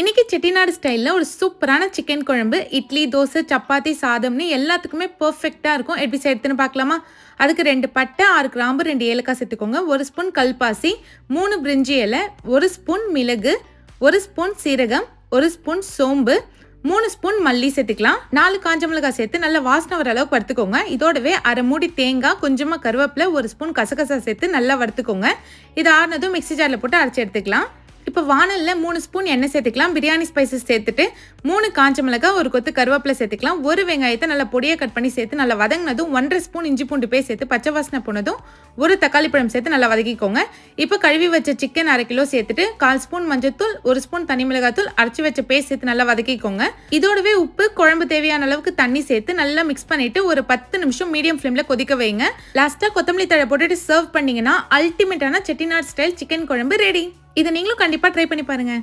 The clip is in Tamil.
இன்றைக்கி செட்டிநாடு ஸ்டைலில் ஒரு சூப்பரான சிக்கன் குழம்பு இட்லி தோசை சப்பாத்தி சாதம்னு எல்லாத்துக்குமே பர்ஃபெக்டாக இருக்கும். எப்படி செய்யறதுன்னு பார்க்கலாமா? அதுக்கு ரெண்டு பட்டை ஆறு கிராம்பு ரெண்டு ஏலக்காய் சேர்த்துக்கோங்க. ஒரு ஸ்பூன் கல்பாசி மூணு பிரிஞ்சி இலை ஒரு ஸ்பூன் மிளகு ஒரு ஸ்பூன் சீரகம் ஒரு ஸ்பூன் சோம்பு மூணு ஸ்பூன் மல்லி சேர்த்துக்கலாம். நாலு காஞ்ச மிளகாய் சேர்த்து நல்லா வாசனை வர அளவுக்கு வறுத்துக்கோங்க. இதோடவே அரை மூடி தேங்காய் கொஞ்சமாக கருவேப்பிலை ஒரு ஸ்பூன் கசகசா சேர்த்து நல்லா வறுத்துக்கோங்க. இது ஆறுனதும் மிக்ஸி ஜாரில் போட்டு அரைச்சி எடுத்துக்கலாம். இப்போ வானலில் மூணு ஸ்பூன் எண்ணெய் சேர்த்துக்கலாம். பிரியாணி ஸ்பைசஸ் சேர்த்துட்டு மூணு காஞ்ச மிளகாய் ஒரு கொத்து கருவேப்பிலை சேர்த்துக்கலாம். ஒரு வெங்காயத்தை நல்லா பொடியை கட் பண்ணி சேர்த்து நல்லா வதங்கினதும் ஒன்றரை ஸ்பூன் இஞ்சி பூண்டு போய் சேர்த்து பச்சை வாசனை போனதும் ஒரு தக்காளி பழம் சேர்த்து நல்லா வதக்கிக்கோங்க. இப்போ கழுவி வச்ச சிக்கன் அரை கிலோ சேர்த்துட்டு கால் ஸ்பூன் மஞ்சத்தூள் ஒரு ஸ்பூன் தனி மிளகாத்தூள் அரைச்சி வச்ச பேஸ்ட் சேர்த்து நல்லா வதக்கிக்கோங்க. இதோடவே உப்பு குழம்பு தேவையான அளவுக்கு தண்ணி சேர்த்து நல்லா மிக்ஸ் பண்ணிட்டு ஒரு பத்து நிமிஷம் மீடியம் ஃப்ளேமில் கொதிக்க வைங்க. லாஸ்ட்டாக கொத்தமல்லி தழை போட்டுட்டு சர்வ் பண்ணிங்கன்னா அல்டிமேட்டான செட்டிநாட் ஸ்டைல் சிக்கன் குழம்பு ரெடி இதை நீங்களும் கண்டிப்பாக ட்ரை பண்ணி பாருங்க.